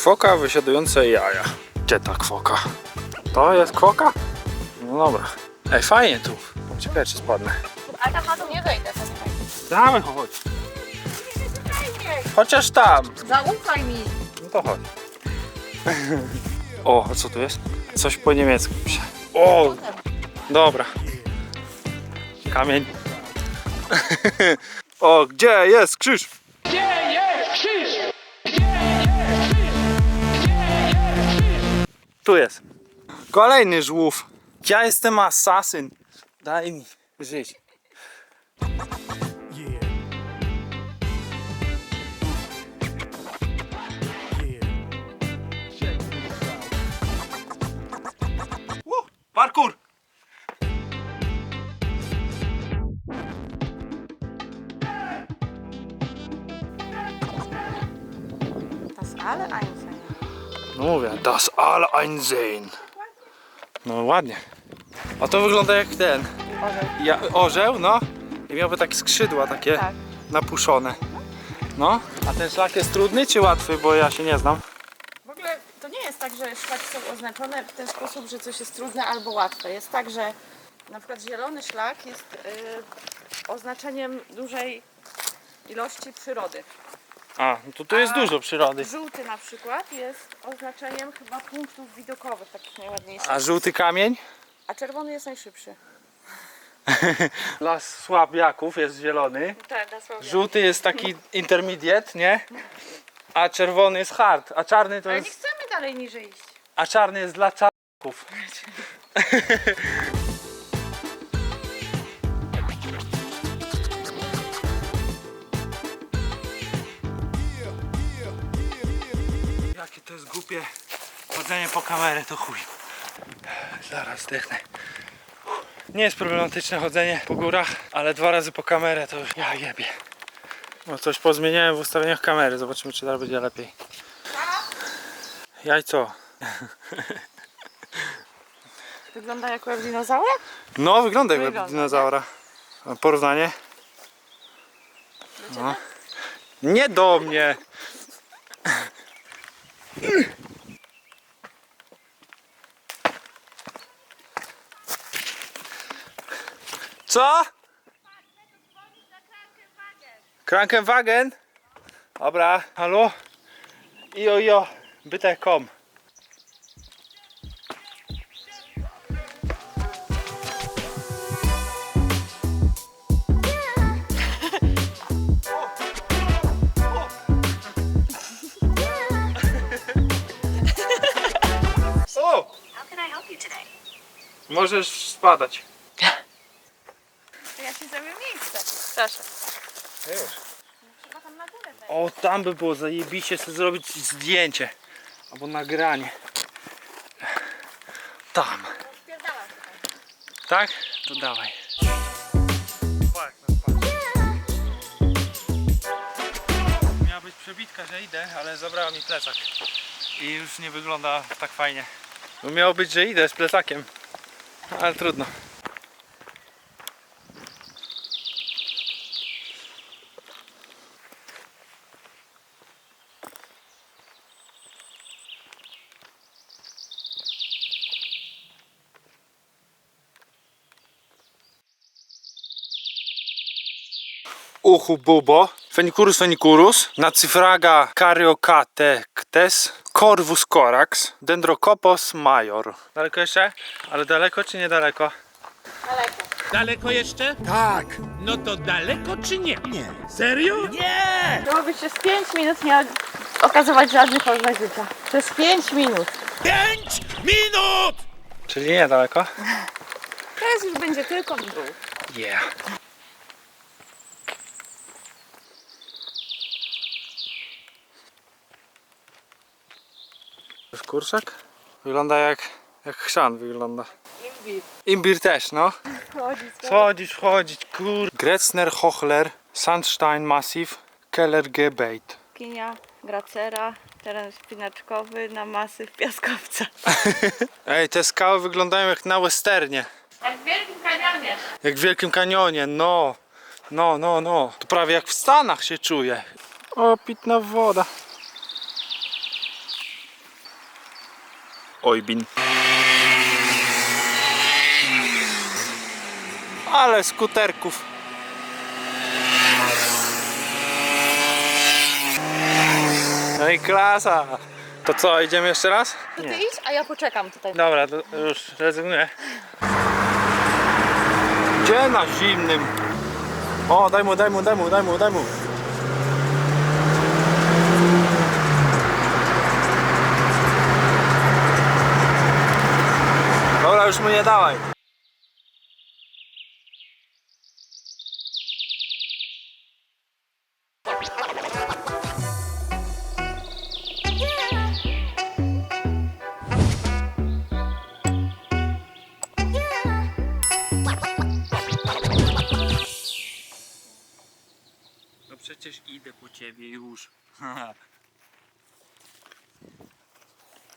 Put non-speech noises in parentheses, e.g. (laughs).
Kwoka wysiadujące jaja. Gdzie ta kwoka? To jest kwoka? No dobra. Ej, fajnie tu. Czekaj, czy spadnę. Ale tam na dół nie wejdę, to słuchaj. Dawaj, chodź. Chociaż tam. Zaufaj mi. No to chodź. O, a co tu jest? Coś po niemiecku pisze. O, dobra. Kamień. (laughs) O, gdzie jest krzyż? Tu jest. Kolejny żółw. Ja jestem asasyn. Daj mi żyć. Parkour! Das ale Einstein. No mówię, das all einsehen. No ładnie. A to wygląda jak ten. Orzeł. Ja, orzeł, no. I miałby takie skrzydła takie Tak. napuszone. No. A ten szlak jest trudny czy łatwy, bo ja się nie znam. W ogóle to nie jest tak, że szlaki są oznaczone w ten sposób, że coś jest trudne albo łatwe. Jest tak, że na przykład zielony szlak jest y, oznaczeniem dużej ilości przyrody. A, no to tu jest A- dużo przyrody. Żółty na przykład jest oznaczeniem chyba punktów widokowych, takich najładniejszych. A żółty kamień? A czerwony jest najszybszy. (laughs) Dla słabiaków jest zielony. Tak, dosłownie. Żółty jest taki intermediate, nie? A czerwony jest hard. A czarny to Ale nie jest. chcemy dalej niżej iść. A czarny jest dla czarków. (laughs) Chodzenie po kamerę, to chuj. Zaraz zdechnę. Nie jest problematyczne chodzenie po górach, ale dwa razy po kamerę to już ja jebie. No coś pozmieniałem w ustawieniach kamery, zobaczymy czy teraz będzie lepiej. Jajco. (laughs) Wygląda jak łeb dinozaura? No, wygląda jak Wygląda, dinozaura. Porównanie? No. Nie do mnie! Co? Krankenwagen? Dobra, halo? Ijo, ijo, (laughs) today? Możesz spadać. To ja ci zrobię Już. Trzeba tam na górę wejść. O, tam by było zajebiście sobie zrobić zdjęcie. Albo nagranie. Tam. Tutaj. Tak? To dawaj. Miała być przebitka, że idę, ale zabrała mi plecak. I już nie wygląda tak fajnie. Bo miało być, że idę z plecakiem. Ale trudno. Uchu bubo, Fenicurus fenicurus, Nacifraga caryocatectes, Corvus corax, Dendrocopos major. Daleko jeszcze? Ale daleko czy niedaleko? Daleko. Daleko jeszcze? Tak! No to daleko czy nie? Nie! Serio? Nie! Byłoby się z 5 minut nie okazywać żadnych oznak życia. Przez 5 minut. Pięć minut! Czyli niedaleko? (laughs) Teraz już będzie tylko w dół. Yeah. Jest kurczak? Wygląda jak, jak chrzan wygląda. Imbir. Imbir też, no. Chodzi, Wchodzić, wchodzić, kur... Gretzner, Hochler, Sandstein Massiv, Keller Gebeit. Kinia, gracera, teren spinaczkowy na masyw piaskowca. (laughs) Ej, te skały wyglądają jak na westernie. Jak w Wielkim Kanionie. Jak w Wielkim Kanionie, no. No, no, no. To prawie jak w Stanach się czuje. O, pitna woda. Ojbin. Ale skuterków. No i klasa. To co, idziemy jeszcze raz? To ty idź, a ja poczekam tutaj. Dobra, to już rezygnuję. Gdzie na zimnym? O, daj mu, daj mu, daj mu, daj mu, daj mu. Dobra, już mu nie dawaj. No przecież idę po ciebie już. (laughs)